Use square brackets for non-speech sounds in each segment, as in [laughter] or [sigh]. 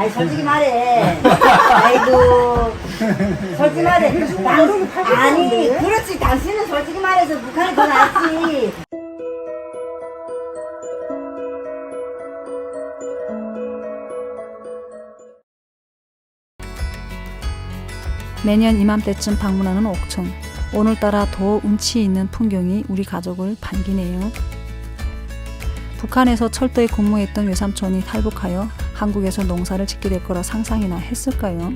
아니 솔직히 말해. 아이고 솔직히 말해. 당- 아니 그렇지 당신은 솔직히 말해서 북한이 더 낫지. 매년 이맘때쯤 방문하는 옥천. 오늘따라 더 운치 있는 풍경이 우리 가족을 반기네요. 북한에서 철도에 근무했던 외삼촌이 탈북하여 한국에서 농사를 짓게 될 거라 상상이나 했을까요?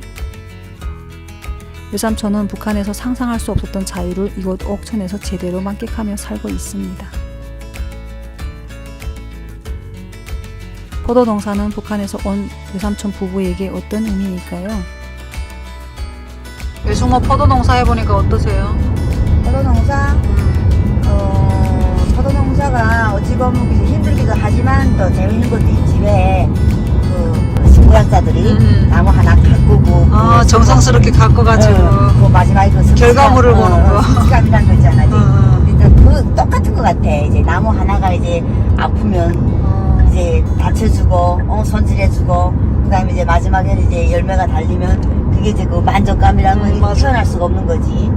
외삼촌은 북한에서 상상할 수 없었던 자유를 이곳 옥천에서 제대로 만끽하며 살고 있습니다. 포도 농사는 북한에서 온 외삼촌 부부에게 어떤 의미일까요? 외숙모 포도 농사 해보니까 어떠세요? 포도 농사 어 포도 농사가 어찌 보면 힘들기도 하지만 또 재밌는 것도 있지 왜 그 식물학자들이 음. 나무 하나 가꾸고 아 그 정성스럽게 가꿔가지고 어, 그 마지막에 그 결과물을 보는 거. 성취감이란 거 있잖아. 이제. 어. 근데 그 똑같은 것 같아. 이제 나무 하나가 이제 아프면 이제 다쳐주고, 어, 손질해주고, 그 다음에 이제 마지막에는 이제 열매가 달리면 그게 이제 그 만족감이라는 음, 건 맞아. 표현할 수가 없는 거지.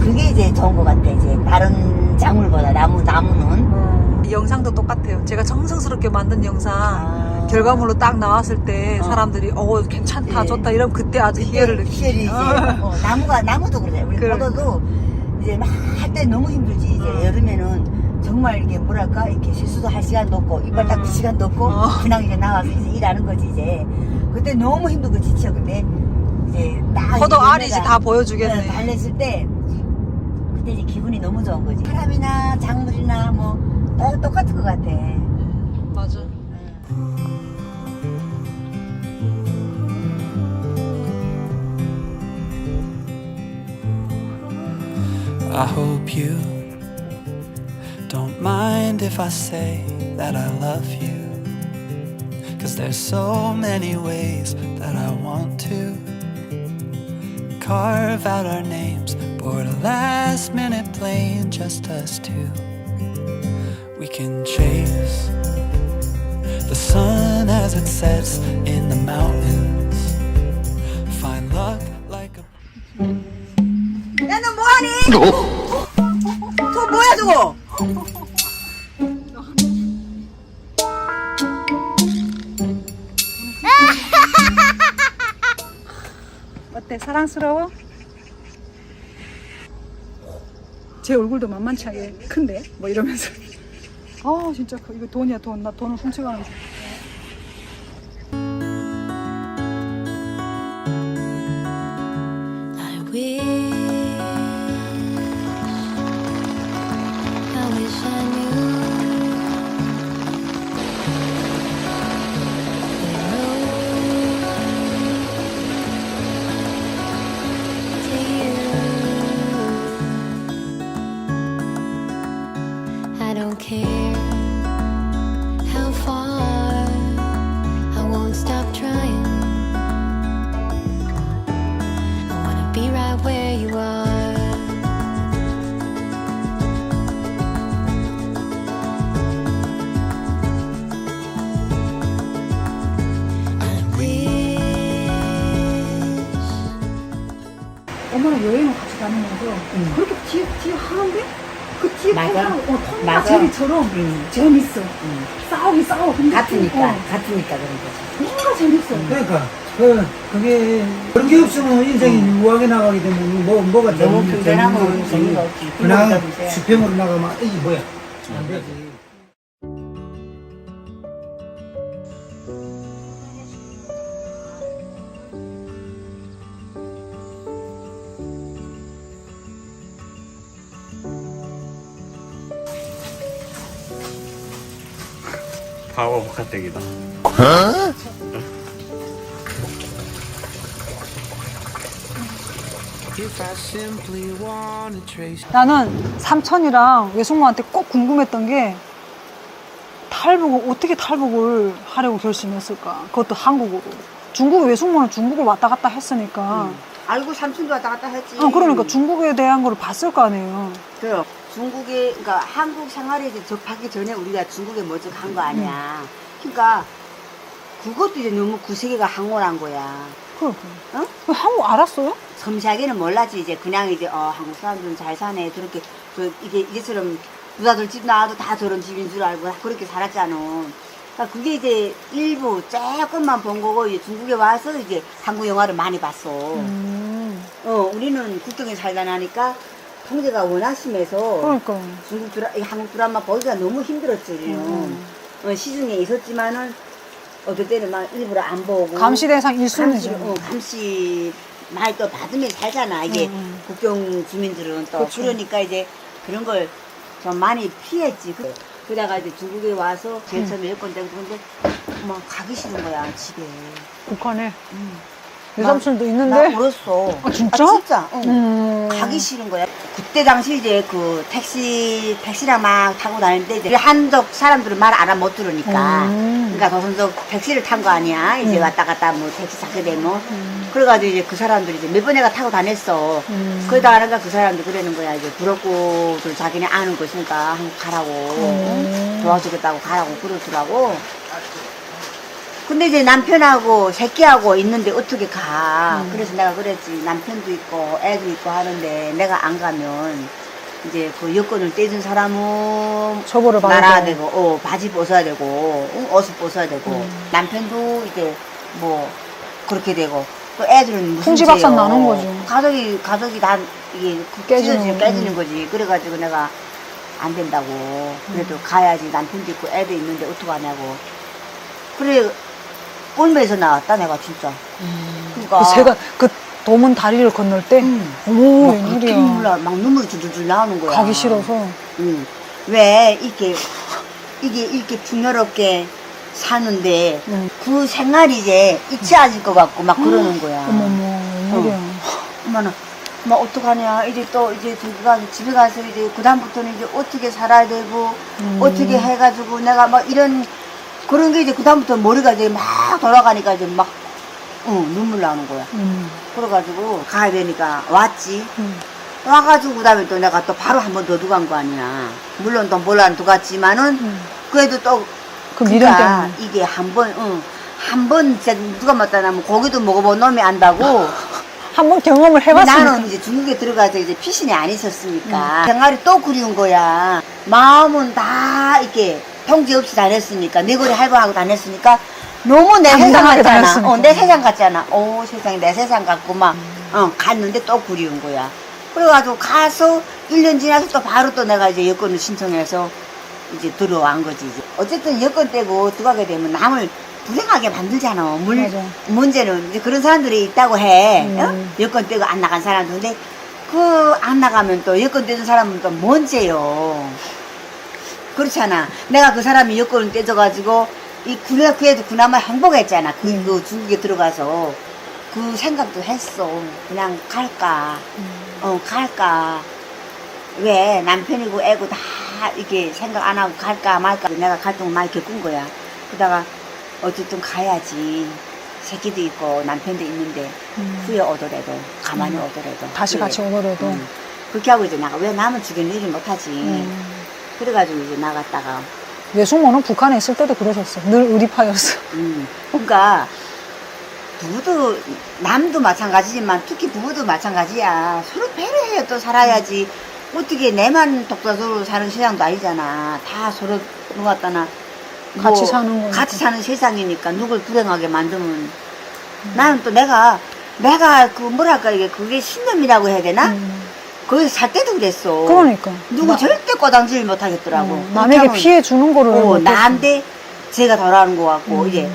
그게 이제 좋은 것 같아. 이제 다른 작물보다 나무, 나무는. 어, 이 영상도 똑같아요. 제가 정성스럽게 만든 영상 아. 결과물로 딱 나왔을 때 어. 사람들이 어 괜찮다 예. 좋다 이러면 그때 아주 희열을 희열이 이제 느끼죠. 어, 나무가 나무도 그래. 우리 그래. 포도도 이제 막 할 때 너무 힘들지. 이제 어. 여름에는 정말 이게 뭐랄까 이렇게 실수도 할 시간도 없고 이빨 닦을 음. 시간도 없고 어. 그냥 이제 나와서 이제 일하는 거지 이제. 그때 너무 힘들고 지쳐. 근데 이제 딱 포도 이제 알이지 다 보여주겠네. 달렸을 때 그때 이제 기분이 너무 좋은 거지. 사람이나 작물이나 뭐다 똑같은 것 같아. 음, 맞아. I hope you don't mind if I say that I love you. Cause there's so many ways that I want to carve out our names, board a last minute plane, just us two. We can chase the sun as it sets in the mountains, find luck like a. In the morning! Oh. 사랑스러워? 제 얼굴도 만만치 않게 큰데? 뭐 이러면서. [laughs] 아 진짜 그- 이거 돈이야 돈. 나 돈을 훔쳐가는 줄 don't care how far, I won't stop trying. I wanna be right where you are. I wish. 엄마랑 여행을 같이 다니면서 그렇게 뒤에 뒤에 하는데 그 뒤에 맞아. 어, 맞아. 재미처럼 응. 재밌어 응. 싸우긴 싸워 근데 같으니까 어, 같으니까 그런 거지. 뭔가 재밌어 그러니까 그 그게 그런 게 없으면 인생이 무하게 나가게 되면 뭐 뭐가 너무 재밌- 재밌는 재미가 거지. 없지. 그냥 불편하다 보세요. 수평으로 나가면 이게 뭐야 안 되지. Wanna trace 나는 삼촌이랑 외숙모한테 꼭 궁금했던 게 탈북을 어떻게 탈북을 하려고 결심했을까? 그것도 한국으로. 중국 외숙모는 중국을 왔다 갔다 했으니까. 알고 삼촌도 왔다 갔다 했지. 어, 그러니까 중국에 대한 걸 봤을 거 아니에요. 그 중국에 그러니까 한국 생활에 접하기 전에 우리가 중국에 먼저 간 거 아니야. 그러니까 그것도 이제 너무 그 세계가 항원한 거야. 그, 어? 그 한국 알았어요? 섬시하게는 몰랐지 이제 그냥 이제 어 한국 사람들은 잘 사네 저렇게 저 이게 이제처럼 부자들 집 나와도 다 저런 집인 줄 알고 그렇게 살았잖아. 그러니까 그게 이제 일부 조금만 본 거고 이제 중국에 와서 이제 한국 영화를 많이 봤어. 음. 어 우리는 국경에 살다 나니까 통제가 워낙 심해서 그러니까. 중국 드라 이 한국 드라마 보기가 너무 우리는. 음. 어, 시중에 있었지만은 어떨 때는 막 일부러 안 보고 감시 대상 1순위죠. 감시, 어, 감시 말또 받으면 살잖아. 이게 음, 음. 국경 주민들은 또 그쵸. 그러니까 이제 그런 걸 좀 많이 피했지. 그- 그러다가 이제 중국에 와서 제일 음. 처음에 여권 그런데 막 가기 싫은 거야 집에. 북한에. 음. 외삼촌도 나 있는데. 울었어. 아, 진짜? 진짜. 응. 음. 가기 싫은 거야. 그때 당시 이제 그 택시 택시랑 막 타고 다닐 때 이제 한족 사람들은 말안 하면 못 들으니까. 음. 그러니까 도선적 택시를 탄 거 아니야. 이제 음. 왔다 갔다 뭐 택시 타게 되면. 그래가지고 이제 그 사람들이 이제 몇 번에가 타고 다녔어. 음. 그러다가 하니까 그 사람들 그러는 거야. 이제 부럽고들 자기네 아는 것이니까 한국 가라고. 음. 도와주겠다고 가라고 그러더라고. 근데 이제 남편하고 새끼하고 있는데 어떻게 가. 음. 그래서 내가 그랬지. 남편도 있고 애도 있고 하는데 내가 안 가면 이제 그 여권을 떼준 사람은 처벌을 받아야. 되고, 어, 바지 벗어야 되고, 응, 옷을 벗어야 되고, 음. 남편도 이제 뭐 그렇게 되고, 또 애들은 무슨 풍지박산 죄요? 나는 거죠. 가족이 가족이 다 이게 깨지는 깨지는 거. 깨지는 거지. 그래가지고 내가 안 된다고. 그래도 음. 가야지 남편도 있고 애도 있는데 어떡하냐고. 그래 꼴매에서 나왔다 내가 진짜. 그러니까. 그 제가 그 도문 다리를 건널 때. 음. 어머, 막 웬일이야. 그렇게 눈물 나, 막 눈물이 줄줄줄 나오는 거야. 가기 싫어서. 응. 왜 이렇게 이게 이렇게 풍요롭게 사는데 응. 그 생활이 이제 잊혀질 것 같고 막 그러는 거야. 어머머, 웬일이야. 엄마는 막 어떡하냐 이제 또 이제 저기 가서 집에 가서 이제 그 다음부터는 이제 어떻게 살아야 되고 음. 어떻게 해가지고 내가 막 이런 그런 게 이제 그 다음부터 머리가 이제 막 돌아가니까 이제 막 응, 눈물 나는 거야. 음. 그래가지고 가야 되니까 왔지. 음. 와가지고 그다음에 또 내가 또 바로 한 번 더 두간 거 아니야. 물론 또 몰라 두갔지만은 음. 그래도 또그 미련 그러니까 때문에. 이게 한 번, 응, 한번 진짜 누가 맞다 나면 고기도 먹어본 놈이 안다고. [laughs] 한 번 경험을 해봤으니까. 나는 이제 중국에 들어가서 이제 피신이 안 음. 있었으니까 생활이 또 그리운 거야. 마음은 다 이렇게 통제 없이 다녔으니까 내거리 할방하고 다녔으니까 너무 내 세상 당당하게 같잖아. 다녔으니까. 어, 내 세상 같잖아. 오 세상에 내 세상 같고 막 음. 어, 갔는데 또 그리운 거야. 그래가지고 가서 1년 지나서 또 바로 또 내가 이제 여권을 신청해서 이제 들어간 거지. 이제. 어쨌든 여권 떼고 들어가게 되면 남을 불행하게 만들잖아. 물, 맞아. 문제는 이제 그런 사람들이 있다고 해. 음. 어? 여권 떼고 안 나간 사람들. 근데 그 안 나가면 또 여권 떼준 사람은 또 뭔죄요. 그렇잖아. 내가 그 사람이 여권을 떼줘가지고 이 그나 그애도 그나마 행복했잖아. 그, 음. 그 중국에 들어가서 그 생각도 했어. 그냥 갈까. 음. 어 갈까. 왜 남편이고 애고 다 이렇게 생각 안 하고 갈까 말까 내가 갈등을 많이 겪은 거야. 그러다가 어쨌든 가야지. 새끼도 있고 남편도 있는데 음. 후회 오더라도 가만히 음. 오더라도 다시 후회. 같이 오더라도. 응. 그렇게 하고 이제 나가 왜 남은 죽이는 일을 못하지. 음. 그래가지고 이제 나갔다가 외숙모는 북한에 있을 때도 그러셨어. 늘 의리파였어. 음, 그러니까 부부도 남도 마찬가지지만 특히 부부도 마찬가지야. 서로 배려해야 또 살아야지. 어떻게 내만 독자적으로 사는 세상도 아니잖아. 다 서로 누갔다나 같이 사는 거니까. 같이 사는 세상이니까 누굴 불행하게 만들면 나는 또 내가 내가 그 뭐랄까 이게 그게 신념이라고 해야 되나? 음. 거기서 살 때도 그랬어. 그러니까. 누구 나- 절대 꼬당질 못 하겠더라고. 음, 그렇게 남에게 하면 피해 주는 거를. 어, 못했어. 나한테 제가 덜하는 것 같고 음. 이제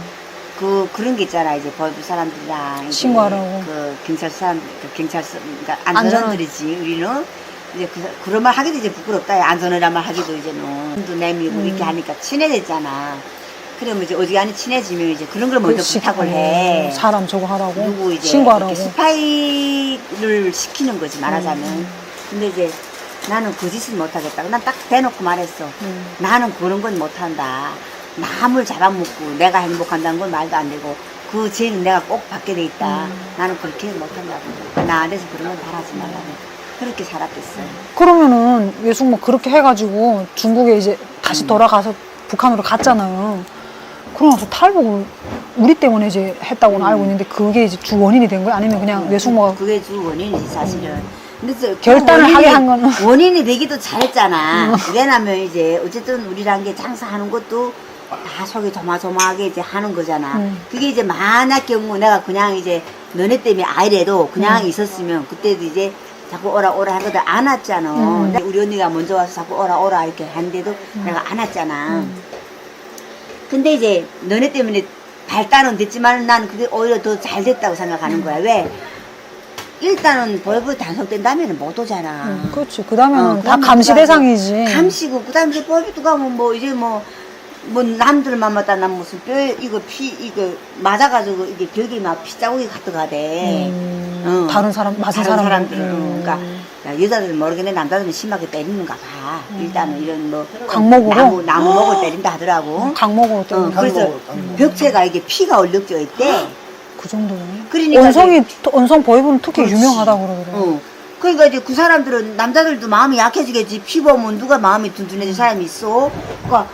그 그런 게 있잖아 이제 법부 사람들이랑 이제 신고하라고. 그 경찰 사람 그 경찰서 그러니까 안전원들이지 우리는 이제 그, 그런 말 하기도 이제 부끄럽다 안전이란 말 하기도 이제는 손도 내밀고 음. 이렇게 하니까 친해졌잖아 그러면 이제 어지간히 친해지면 이제 그런 걸 먼저 그렇지. 부탁을 어, 해 사람 저거 하라고. 누구 이제 신고하라고. 이렇게 스파이를 시키는 거지 말하자면 음. 근데 이제 나는 그 짓은 못하겠다 난딱 대놓고 말했어 음. 나는 그런 건 못한다. 남을 잡아먹고 내가 행복한다는 건 말도 안 되고 그 죄는 내가 꼭 받게 돼 있다. 음. 나는 그렇게 못한다고. 나 안에서 그런 건 바라지 말라고. 그렇게 살았겠어요. 그러면은 외숙모 그렇게 해가지고 중국에 이제 다시 음. 돌아가서 북한으로 갔잖아요. 그러고 나서 탈북을 우리 때문에 이제 했다고는 알고 있는데 그게 이제 주 원인이 된 거야? 아니면 그냥 외숙모가 그게 주 원인이지 사실은. 근데 저- 결단을 그 하게 한 거는? 음. 원인이 되기도 잘했잖아. 왜냐면 이제 어쨌든 우리랑 게 장사하는 것도 다 속이 조마조마하게 이제 하는 거잖아. 음. 그게 이제 만약 경우 내가 그냥 이제 너네 때문에 아이래도 그냥 음. 있었으면 그때도 이제 자꾸 오라 오라 하거든 안 왔잖아. 음. 우리 언니가 먼저 와서 자꾸 오라 오라 이렇게 하는데도 내가 안 왔잖아. 음. 근데 이제 너네 때문에 발달은 됐지만 나는 그게 오히려 더 잘 됐다고 생각하는 거야. 왜? 일단은 벌벌 단속된다면 못 오잖아. 음, 그렇지. 그 다음에는 어, 다 그다음에 감시 대상이지. 감시고 그다음에 이제 법이 또 가면 뭐 이제 뭐. 뭐 남들만 맞다 난 무슨 뼈 이거 피 이거 맞아가지고 이게 벽이 막 피자국이 같아가대. 음, 어. 다른 사람, 맞은 다른 사람. 사람들은 어, 그러니까 야, 여자들은 모르겠는데 남자들은 심하게 때리는가 봐. 일단은 이런 뭐 음. 강목으로? 나무 나무 목을 때린다 하더라고. 강목으로 어, 때문에. 그래서 강목으로, 강목으로. 벽체가 이게 피가 얼룩져 있대. 그 정도네. 그러니까 원성이, 원성 보이브는 특히 그렇지. 유명하다고 그러더라고. 어. 그러니까 이제 그 사람들은 남자들도 마음이 약해지겠지. 피 보면 누가 마음이 둔둔해진 사람이 있어. 그러니까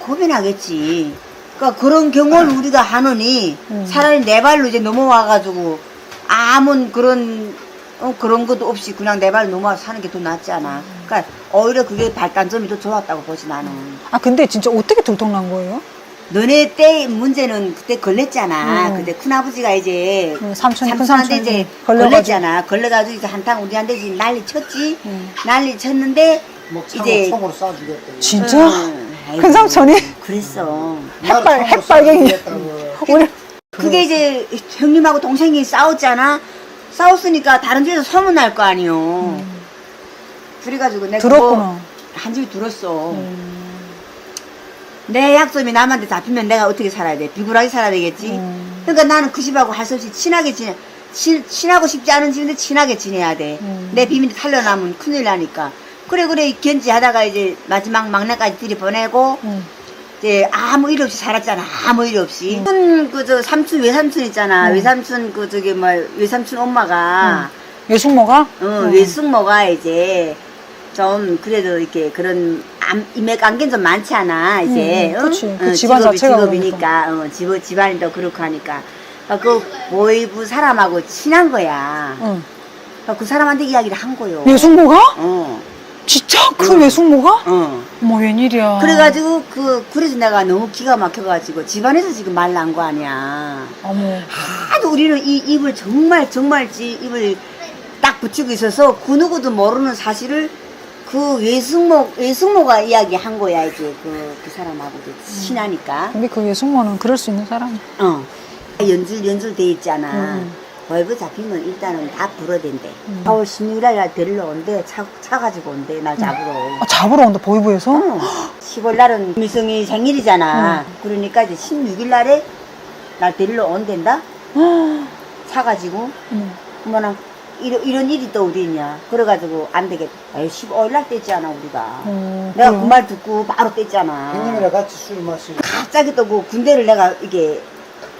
고민하겠지. 그러니까 그런 경우를 우리가 하느니 음. 차라리 내 발로 이제 넘어와가지고 아무 그런 어, 그런 것도 없이 그냥 내 발로 넘어와서 사는 게 더 낫지 않아. 그러니까 오히려 그게 발단점이 더 좋았다고 보지 나는. 아, 근데 진짜 어떻게 들통난 거예요? 너네 때 문제는 그때 걸렸잖아. 음. 그때 큰아버지가 이제 음, 삼촌이, 큰 삼촌한테 삼촌이 이제 걸려가지고. 걸렸잖아. 걸려가지고 이제 한탕 우리한테 이제 난리 쳤지. 음. 난리 쳤는데 뭐 이제 총으로 쏴주겠다. 진짜? 응, 아이고, 큰 삼촌이? 그랬어. 햇발, 햇빨갱이. 우리, 그게 이제 형님하고 동생이 싸웠잖아. 싸웠으니까 다른 집에서 소문 날 거 아니요. 그래가지고 내가 음. 들었구나. 한 집이 들었어. 음. 내 약점이 남한테 잡히면 내가 어떻게 살아야 돼? 비굴하게 살아야 되겠지? 음. 그러니까 나는 그 집하고 할 수 없이 친하게 지내, 친, 친하고 싶지 않은 집인데 친하게 지내야 돼. 음. 내 비밀이 탈려나면 큰일 나니까. 그래, 그래, 견지하다가 이제 마지막 막내까지 들이보내고, 음. 이제 아무 일 없이 살았잖아. 아무 일 없이. 음. 그저 삼촌, 외삼촌 있잖아. 음. 외삼촌, 그 저기 뭐, 외삼촌 엄마가, 외숙모가? 어, 음. 외숙모가 이제 좀 그래도 이렇게 그런 암, 인맥 관계는 좀 많지 않아 이제 음, 응? 그치. 그 어, 집안 직업이 자체가 직업이니까 어, 집, 집안이 더 그렇고 하니까 어, 그 모이부 사람하고 친한 거야 응. 어, 그 사람한테 이야기를 한 거요 외숙모가? 어, 진짜? 그 응. 외숙모가? 어. 어머, 웬일이야. 그래가지고 그 그래서 내가 너무 기가 막혀가지고 집안에서 지금 말 난 거 아니야 어머. 하도 우리는 이 입을 정말 정말 지 입을 딱 붙이고 있어서 그 누구도 모르는 사실을 그 외숙모 외숙모가 이야기한 거야 이제 그, 그 사람하고 이제 친하니까 근데 그 외숙모는 그럴 수 있는 사람이야. 어 연줄 연줄 돼 있잖아 음. 월급 잡히면 일단은 다 불어댄대 음. 4월 16일날 날 데리러 온대 차, 차 가지고 온대 날 잡으러 아, 잡으러 온다, 보이브에서? 어. 10월 날은 미성이 생일이잖아 그러니까 이제 16일 날에 날 데리러 온댄다 차 가지고 음. 뭐나 이런, 이런 일이 또 어디 있냐 그래가지고 안 되겠다 에이 15일 날 뗐잖아 우리가 어, 내가 그래요? 그말 듣고 바로 뗐잖아 형님이랑 같이 술 마시고. 갑자기 또 그 군대를 내가 이게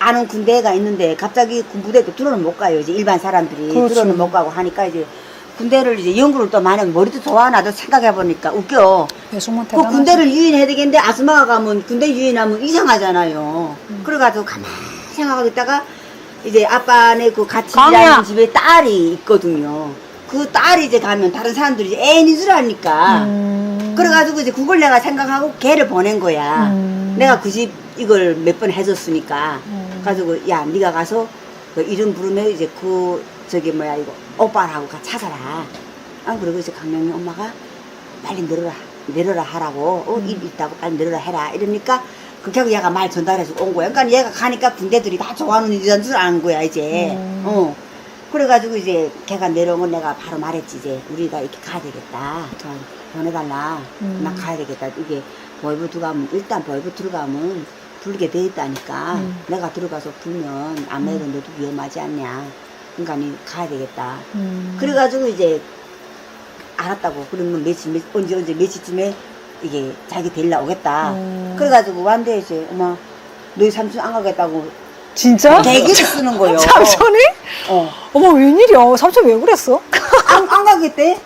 아는 군대가 있는데 갑자기 군부대 또 들어는 못 가요 이제 일반 사람들이 그렇지. 들어는 못 가고 하니까 이제 군대를 이제 연구를 또 많이 하면 머리도 좋아 나도 생각해 보니까 웃겨 외숙모 그. 군대를 유인해야 되겠는데 아줌마가 가면 군대 유인하면 이상하잖아요. 음. 그래가지고 가만히 생각하고 있다가 이제 아빠네 그 같이 강이야. 일하는 집에 딸이 있거든요. 그 딸이 이제 가면 다른 사람들이 이제 애인인 줄 아니까. 음. 그래가지고 이제 그걸 내가 생각하고 걔를 보낸 거야. 음. 내가 그 집 이걸 몇 번 해줬으니까. 음. 가지고 야 네가 가서 그 이름 부르면 이제 그 저기 뭐야 이거 오빠라고 가 찾아라. 아 그리고 이제 강명이 엄마가 빨리 내려라 내려라 하라고 어, 일 있다고 빨리 내려라 해라 이러니까 그렇게 하고 얘가 말 전달해서 온 거야. 그러니까 얘가 가니까 군대들이 다 좋아하는 일인 줄 아는 거야 이제. 음. 어. 그래가지고 이제 걔가 내려오면 내가 바로 말했지 이제 우리가 이렇게 가야 되겠다. 저 보내달라. 음. 나 가야 되겠다. 이게 보이부 들어가면 일단 보이부 들어가면 불게 돼 있다니까. 음. 내가 들어가서 불면 아무래도 너도 위험하지 않냐. 그러니까 니 가야 되겠다. 음. 그래가지고 이제 알았다고. 그러면 며칠, 며칠 언제 언제 며칠쯤에 이게 자기 데리러 오겠다. 음. 그래가지고 완대 이제 엄마 너희 삼촌 안 가겠다고 진짜? 대기를 쓰는 거예요. [laughs] 삼촌이? 어. 어머, 웬일이야. 삼촌 왜 그랬어? 안, 안 [laughs] 가겠대?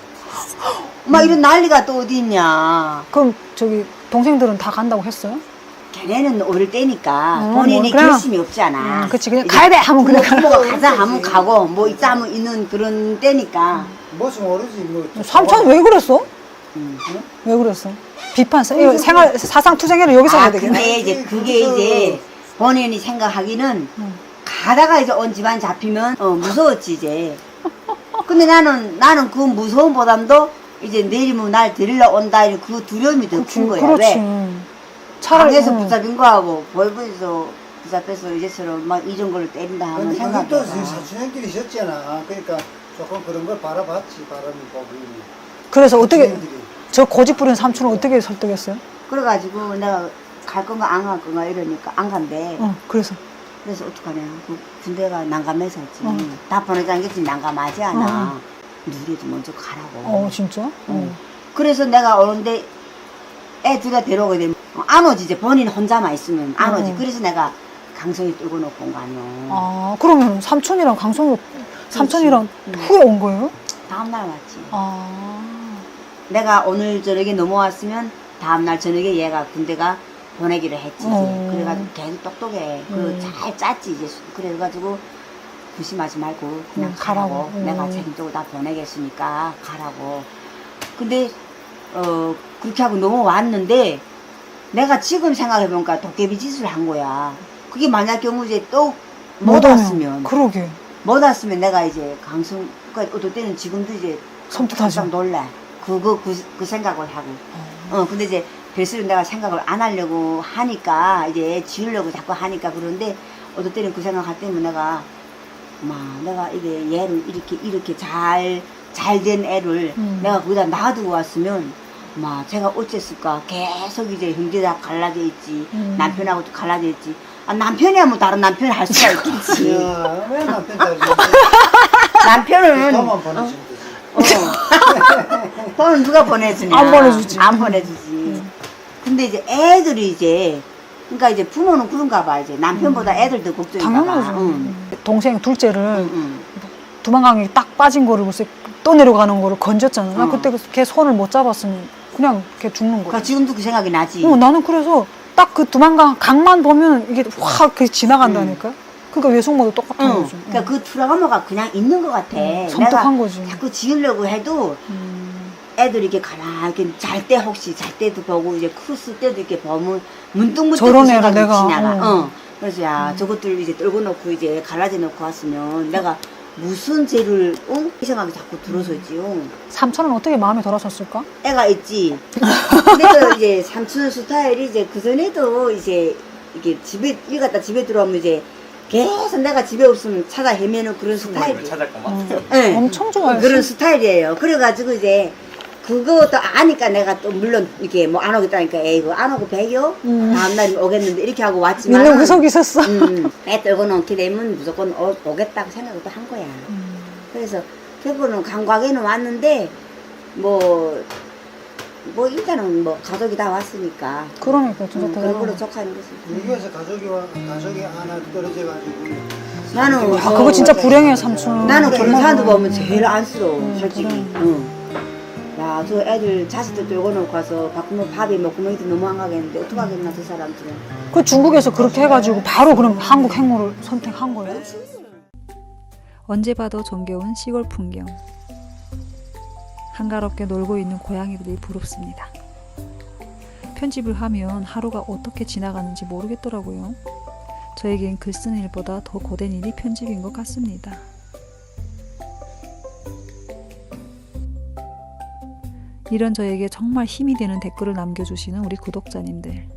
막 이런 난리가 또 어디 있냐. 그럼 저기 동생들은 다 간다고 했어요? 걔네는 어릴 때니까 어, 본인이 뭐, 그냥- 결심이 없잖아. 음, 그치, 그냥 이제 가야 돼 하면 그냥 부모, 부모가 가자 하면 가고 뭐 있자 하면 있는 그런 때니까. 무슨 모르지 뭐. 삼촌 왜 그랬어? 음. 왜 그랬어? 비판 이거 생활 사상 투쟁회를 여기서 아 해야 되겠네. 근데 이제 그게 이제 본인이 생각하기는 음. 가다가 이제 온 집안 잡히면 어 무서웠지 이제. 근데 나는 나는 그 무서움보담도 이제 내리면 날 데리러 온다 이런 그 두려움이 더 큰 거야. 그렇지. 왜? 차라리 응. 붙잡힌 거하고 벌벌에서 붙잡혀서 이제처럼 막 이런 걸로 때린다 하는 근데 생각이 그것도 들어. 사촌형끼리 있었잖아. 그러니까 조금 그런 걸 바라봤지 바람이 보고. 그래서 어떻게 사촌형끼리. 저 고집 부리는 삼촌을 어떻게 설득했어요? 그래가지고 내가 갈 건가 안 갈 건가 이러니까 안 간대. 어, 그래서 그래서 어떡하냐. 그 군대가 난감해서 했지. 어. 다 보내자는 게 난감하지 않아. 누리도 먼저 가라고. 어 진짜? 어. 응. 그래서 내가 오는데 애둘다 데려오게 되면 어, 안 오지 이제 본인 혼자만 있으면 안 오지. 어. 그래서 내가 강성이 끌고 놓고 온 거 아니야. 아 그러면 삼촌이랑 강성이 삼촌이랑 응. 후에 온 거예요? 다음날 왔지. 아 내가 오늘 저녁에 넘어왔으면 다음날 저녁에 얘가 군대가 보내기로 했지. 어. 그래가지고 걔도 똑똑해. 음. 그리고 잘 짰지 이제. 그래가지고 부심하지 말고 그냥 음, 가라고. 가라고. 음. 내가 책임지고 다 보내겠으니까 가라고. 근데 어 그렇게 하고 넘어왔는데 내가 지금 생각해보니까 도깨비 짓을 한 거야. 그게 만약 경우 이제 또 못. 왔으면 그러게 못 왔으면 내가 이제 강성 그러니까 어떨 때는 지금도 이제 섬뜩하죠. 놀래. 그거 그, 그 생각을 하고. 어 근데 이제 별수록 내가 생각을 안 하려고 하니까 이제 지으려고 자꾸 하니까 그런데 어떨 때는 그 생각할 때면 내가 막 내가 이게 얘를 이렇게 이렇게 잘 잘 된 애를 음. 내가 거기다 놔두고 왔으면 막 제가 어쨌을까 계속 이제 형제다 갈라져 있지 음. 남편하고도 갈라져 있지 아, 남편이야 뭐 다른 남편 할 수가 있겠지 야, 왜 남편 딸 [laughs] 남편은 보내주면 되지. 어. [laughs] 돈은 누가 보내주냐? 안 보내주지. 안 보내주지. 근데 이제 애들이 이제, 그러니까 이제 부모는 그런가 봐. 이제 남편보다 애들 더 걱정인가 봐. 당연하죠. 응. 동생 둘째를 응, 응. 두만강에 딱 빠진 거를 글쎄 또 내려가는 거를 건졌잖아. 나 어. 그때 그- 걔 손을 못 잡았으면 그냥 걔 죽는 거야. 그러니까 지금도 그 생각이 나지. 어, 나는 그래서 딱 그 두만강 강만 보면 이게 확 그 지나간다니까. 그러니까 외숙모도 똑같은 응. 거지. 그러니까 그 트라우마가 그냥 있는 것 같아. 응, 섬뜩한 거지. 자꾸 지으려고 해도 음. 애들이 이렇게 가만히 잘 때 혹시 잘 때도 보고 이제 컸을 때도 이렇게 보면 문득 문득 저런 그 애를 생각이 내가, 지나가. 어. 음. 어. 그래서 야 저것들 이제 떨고 놓고 이제 갈라져 놓고 왔으면 내가 무슨 죄를 어? 이 생각이 자꾸 들어서지. 어. 삼촌은 어떻게 마음에 돌아섰을까? 애가 있지. [laughs] 그래서 이제 삼촌 스타일이 이제 그 전에도 이제 이게 집에 일 갔다 집에 들어오면 이제 계속 내가 집에 없으면 찾아 헤매는 그런 스타일이. 찾았구만. 네. 엄청 좋아했어. 그런 스타일이에요. 그래가지고 이제 그것도 아니까 내가 또 물론 이렇게 뭐 안 오겠다니까 에이고 안 오고 배겨 음. 다음날 오겠는데 이렇게 하고 왔지만 밀려 구석이 있었어. 음, 애 떨고 놓게 되면 무조건 오, 오겠다고 생각을 또 한 거야. 음. 그래서 결국은 감각에는 왔는데 뭐, 뭐 일단은 뭐 가족이 다 왔으니까 그러니까 진짜 음, 그런 걸로 대단하다. 족하는 거지. 미국에서 가족이 와 가족이 하나 떨어져가지고. 나는 아, 그거 진짜 불행해, 삼촌. 나는 그런 사람들. 보면 제일 안쓰러워, 음, 솔직히. 그래. 응. 야, 저 애들 자식들 떨고 놓고 와서 바꾸면 밥이 먹구멍이도 너무 안 가겠는데, 어떡 하겠나, 저 사람들은. 그 중국에서 그렇게 해가지고 바로 그럼 한국 행로를 선택한 거예요? 언제 봐도 정겨운 시골 풍경. 한가롭게 놀고 있는 고양이들이 부럽습니다. 편집을 하면 하루가 어떻게 지나가는지 모르겠더라고요. 저에겐 글 쓰는 일보다 더 고된 일이 편집인 것 같습니다. 이런 저에게 정말 힘이 되는 댓글을 남겨주시는 우리 구독자님들.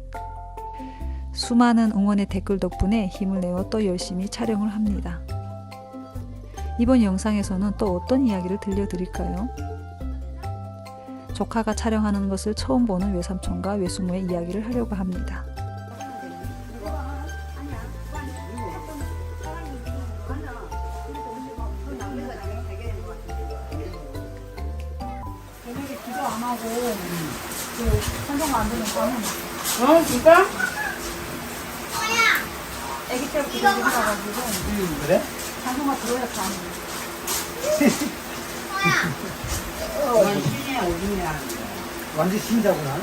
수많은 응원의 댓글 덕분에 힘을 내어 또 열심히 촬영을 합니다. 이번 영상에서는 또 어떤 이야기를 들려드릴까요? 조카가 촬영하는 것을 처음 보는 외삼촌과 외숙모의 이야기를 하려고 합니다. 그래? [laughs] [laughs] 완전 신자구나.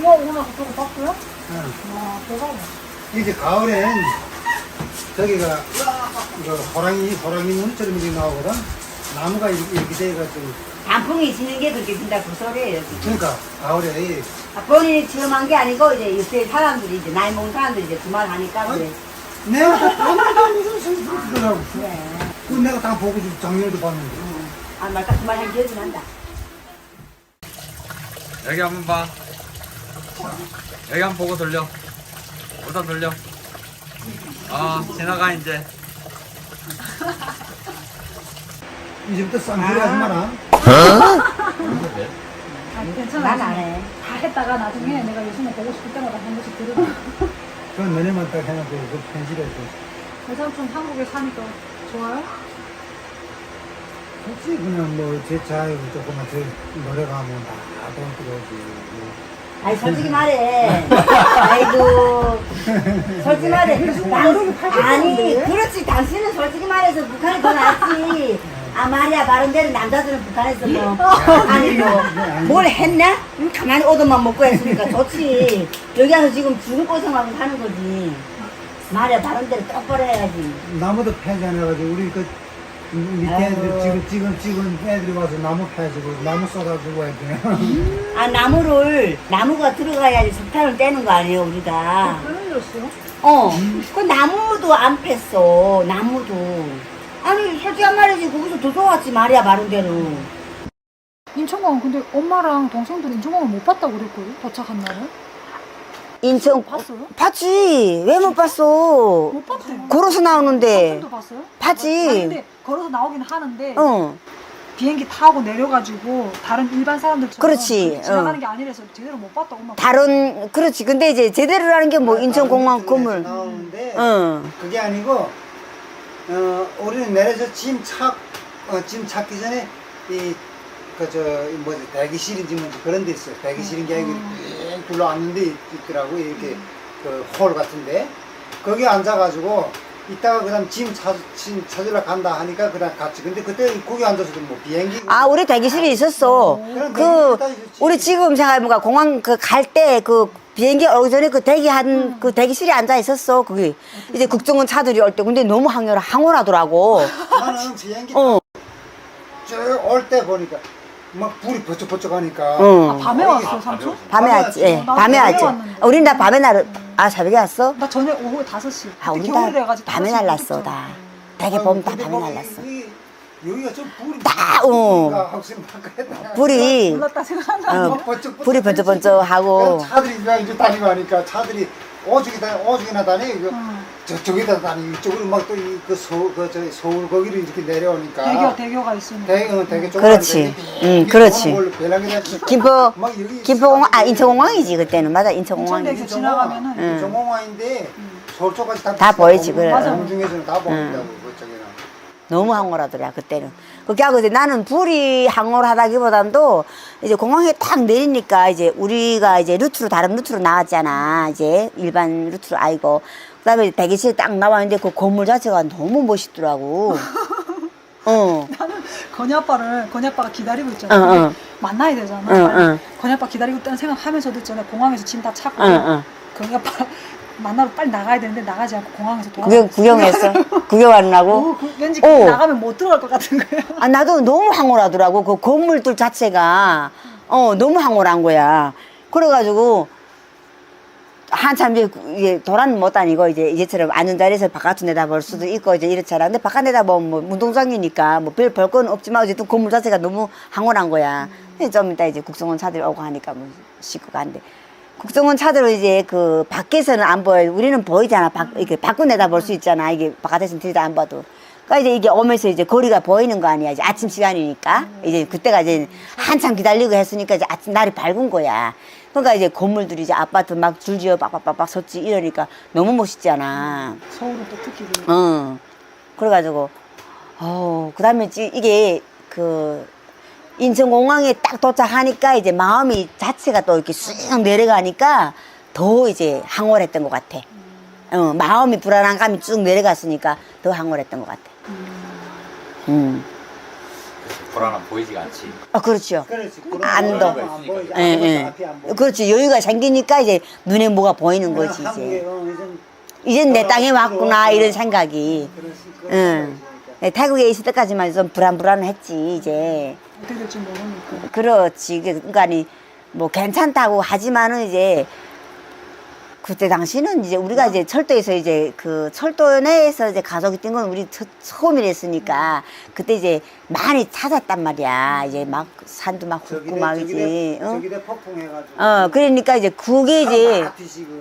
우와, 오늘 그거 봤어요? 응. 와, 대박이야. 이제 가을엔 저기가 이거 호랑이 호랑이 눈처럼 이렇게 나오거든. 나무가 이렇게, 이렇게 돼가지고 단풍이 지는 게 그렇게 진짜 그 소리예요. 지금. 그러니까 가을에 아, 본인이 처음 한게 아니고 이제 요새 사람들이 이제 나이 먹은 사람들이 이제 그말 하니까 그래. 내가 다 아무도 무슨 소리 들으라고. 그래. 그 내가 다 보고 좀 작년에도 봤는데. 아, 말까 그말 한 기억이 난다. 여기 한번 봐. 여기 한번 보고 돌려. 우선 돌려. 아 지나가 이제. [laughs] 이제부터 쌍소리 하지 마라. 아니, 괜찮아. 난 안 해. 다 했다가 나중에 내가 예수님 보고 싶을 때마다 한 번씩 들으라. 그건 너네만 딱 해놓고 그 편집해서. 대삼촌 한국에 사니까 좋아요? 혹시 그냥 뭐제 차에 조금만 더 노래가면 다돈 들어오지. 아니 솔직히 말해. [laughs] 아이고. [laughs] 솔직히 말해. 당, 아니 그렇지. 당신은 솔직히 말해서 북한이 더 낫지. 아 말이야 바른 대로 남자들은 북한에서 뭐 아니 뭐뭘 했나? 음, 가만히 오돈만 먹고 했으니까 좋지. 여기 와서 지금 죽을 고생하고 하는 거지. 말이야 바른 대로 똑바로 해야지. 나무도 패지 않아가지고 우리 그 밑에 애들 아이고. 지금 지금 지금 애들이 와서 나무 패지고 나무 쏟아주고 애들. 아 나무를 나무가 들어가야지 석탄을 떼는 거 아니에요 우리가. 어, 그 나무도 안 팼어, 나무도. 아니, 솔직한 말이지, 거기서 더 좋았지, 말이야, 마른 대로. 인천공항 근데 엄마랑 동생들 인천공항 못 봤다고 그랬거든 도착한 날은 인천, 봤어요? 봤지? 왜 못 봤어? 못 봤대 걸어서 나오는데. 삼촌도 봤어요? 봤지. 아니, 근데 걸어서 나오긴 하는데 어, 비행기 타고 내려가지고 다른 일반 사람들처럼 그렇지, 그렇게 지나가는 어. 게 아니라서 제대로 못 봤다 엄마 다른, 그렇지. 근데 이제 제대로라는 게 뭐 인천공항 건물. 나오는데 어, 그게 아니고 어 우리는 내려서 짐 찾, 어, 짐 찾기 전에 이 그저 뭐지 대기실인지 뭔지 그런 데 있어요. 대기실인 게 아니고 쭉 둘러앉는 데 있더라고 이렇게 그홀 같은데 거기 앉아가지고 이따가 그다음 짐 찾, 짐 찾으러 간다 하니까 그다음 같이 근데 그때 거기 앉아서도 뭐 비행기 아, 우리 대기실에 있었어. 그런 그, 대기실 있었지. 우리 지금 생각해보니까 공항 그 갈 때 그 비행기 오기 전에 그 대기한 그 대기실에 앉아 있었어. 거기. 이제 국정원 차들이 올 때. 근데 너무 항열, 항월하더라고. 나는 비행기 어. 쭉올 때 보니까 막 불이 번쩍번쩍 하니까 어. 밤에 왔어 삼촌? 밤에 왔지. 예, 나도 밤에 왔지. 왔는데. 우린 다 밤에 날, 아, 새벽에 왔어? 나 저녁 오후 5시 아, 우린 다 밤에 5시 날랐어, 못 다. 잤죠. 되게 보면 다 밤에 날랐어. 여기가 좀 불이 딱, 어. 불이, 몰랐다 생각한다 어, 불이 번쩍번쩍하고. 차들이 이제 이제 다니고 하니까 차들이 오죽이 다 오죽이나 다니고 어. 저쪽에다 다니고 이쪽으로 막또그 서울 그저 서울 거기로 이렇게 내려오니까 대교 대교가 있으니까 대어 되게 좀 그렇지. 응, 그렇지. [laughs] 김포, 김포 김포공항, 아, 인천공항이지, 그때는. 맞아, 인천공항이지. 인천대교 지나가면은 응. 정공항인데 서울 쪽까지 다, 다 보이지, 그래. 맞아. 중에서는 다 보인다고 그쪽에는 너무 항월하더라 그때는 그렇게 하고 이제 나는 불이 항월하다기보단도 이제 공항에 딱 내리니까 이제 우리가 이제 루트로 다른 루트로 나왔잖아 이제 일반 루트로 아이고 그다음에 대기실에 딱 나왔는데 그 건물 자체가 너무 멋있더라고 [laughs] 어 건희 아빠를 건희 아빠가 기다리고 있잖아. 어, 어. 만나야 되잖아. 어, 어. 건희 아빠 기다리고 있다는 생각하면서도 있잖아. 공항에서 짐 다 찾고 어, 어. 건희 아빠 [laughs] 만나러 빨리 나가야 되는데 나가지 않고 공항에서 돌아. 구경 구경했어 구경하느라고 오, 그, 왠지 어. 나가면 못 들어갈 것 같은 거야. 아 나도 너무 황홀하더라고 그 건물들 자체가 어 너무 황홀한 거야 그래가지고 한참 이제 도라는 못 다니고 이제 이제처럼 앉은 자리에서 바깥을 내다볼 수도 있고 이제 이렇잖아. 근데 바깥 내다보면 뭐 운동장이니까 뭐 별 볼 건 없지만 어쨌든 건물 자체가 너무 황홀한 거야. 근데 좀 이따 이제 국정원 차들이 오고 하니까 뭐 씻고 간대 국정원 차들은 이제 그 밖에서는 안 보여. 우리는 보이잖아. 밖 이렇게 밖을 내다볼 수 있잖아. 이게 바깥에서는 들이다 안 봐도. 그러니까 이제 이게 오면서 이제 거리가 보이는 거 아니야. 이제 아침 시간이니까. 이제 그때가 이제 한참 기다리고 했으니까 이제 아침 날이 밝은 거야. 그러니까 이제 건물들이 이제 아파트 막 줄지어 빡빡빡빡 섰지 이러니까 너무 멋있잖아. 서울은 또 특히 그래. 어. 그래가지고, 어, 그 다음에 이게 그 인천공항에 딱 도착하니까 이제 마음이 자체가 또 이렇게 쑥 내려가니까 더 이제 항월했던 것 같아. 어, 마음이 불안한 감이 쭉 내려갔으니까 더 항월했던 것 같아. 음. 불안함 보이지가 않지. 아 그렇죠. 그렇지. 안 더. 예, 예. 그렇지 여유가 생기니까 이제 눈에 뭐가 보이는 거지 이제. 어, 이젠 내 땅에 왔구나 이런 생각이. 그럴 수 있고. 응. 네, 태국에 있을 때까지만 좀 불안불안했지 이제. 어떻게 될지 모르니까. 그렇지. 그러니까 뭐 괜찮다고 하지만은 이제 그때 당시는 이제 우리가 이제 철도에서 이제 그 철도 내에서 이제 가족이 뛴 건 우리 처, 처음이랬으니까 그때 이제 많이 찾았단 말이야. 이제 막 산도 막 훑고 막 이제. 어? 저기대 폭풍 해가지고. 어, 그러니까 이제 그게 이제.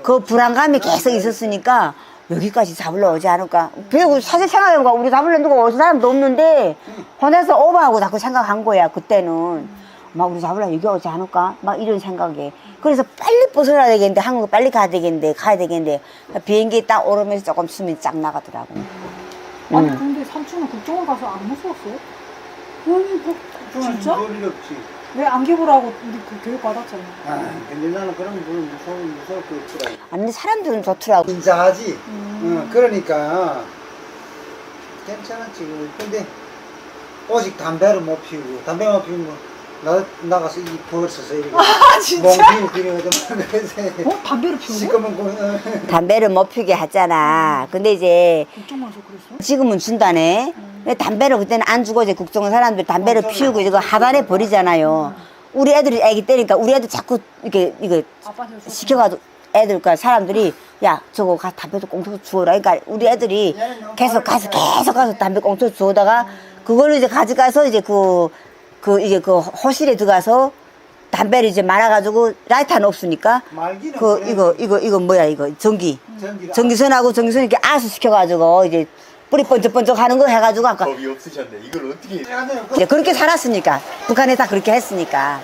그 불안감이 계속 있었으니까 여기까지 잡으러 오지 않을까. 그리고 사실 생각해보니까 우리 잡으려 누가 올 사람도 없는데 혼자서 오버하고 자꾸 생각한 거야, 그때는. 막 우리 잡으려 여기 오지 않을까? 막 이런 생각에. 그래서 빨리 벗어나야 되겠는데, 한국 빨리 가야 되겠는데, 가야 되겠는데, 비행기 딱 오르면서 조금 숨이 쫙 나가더라고. 아니 음. 근데 삼촌은 국정원 가서 안 무서웠어요? 그건 진짜? 없지. 왜 안겨보라고 우리 그 교육 받았잖아. 아, 근데 나는 그런 거 별로 무서워, 무서울 거 없더라. 아니, 사람들은 좋더라고. 인자하지. 음. 어, 그러니까 괜찮았지. 근데 오직 담배를 못 피우고 담배만 피우면 나 나가서 이 벌써서 이렇게 아 [laughs] 진짜? 멍 피우고 그러거든. 그래서 어? 담배를 피우고? 시커먼 거. 어. 담배를 못 피우게 하잖아. 근데 이제 국정원에서 그랬어? 지금은 준다네. 근데 담배를 그때는 안 주고 이제 국정원 사람들 담배를 피우고 이거 하단에 버리잖아요. 우리 애들이 애기 때니까 우리 애들 자꾸 이렇게 이거 아빠한테 줬어? 시켜가지고 애들 그 사람들이 야 저거 가 담배도 꽁초 주워라. 그러니까 우리 애들이 계속 가서 계속 가서 담배 꽁초 주워다가 그걸 이제 가져가서 이제 그 그 이제 그 호실에 들어가서 담배를 이제 말아가지고 라이터는 없으니까 말기는 그 그래. 이거 이거 이거 뭐야 이거 전기 전기가 전기선하고 전기선 이렇게 아수 시켜가지고 이제 뿌리 번쩍번쩍 하는 거 해가지고 아까 겁이 없으셨네. 이걸 어떻게 아, 네. 이제 그렇게 살았으니까 북한에 다 그렇게 했으니까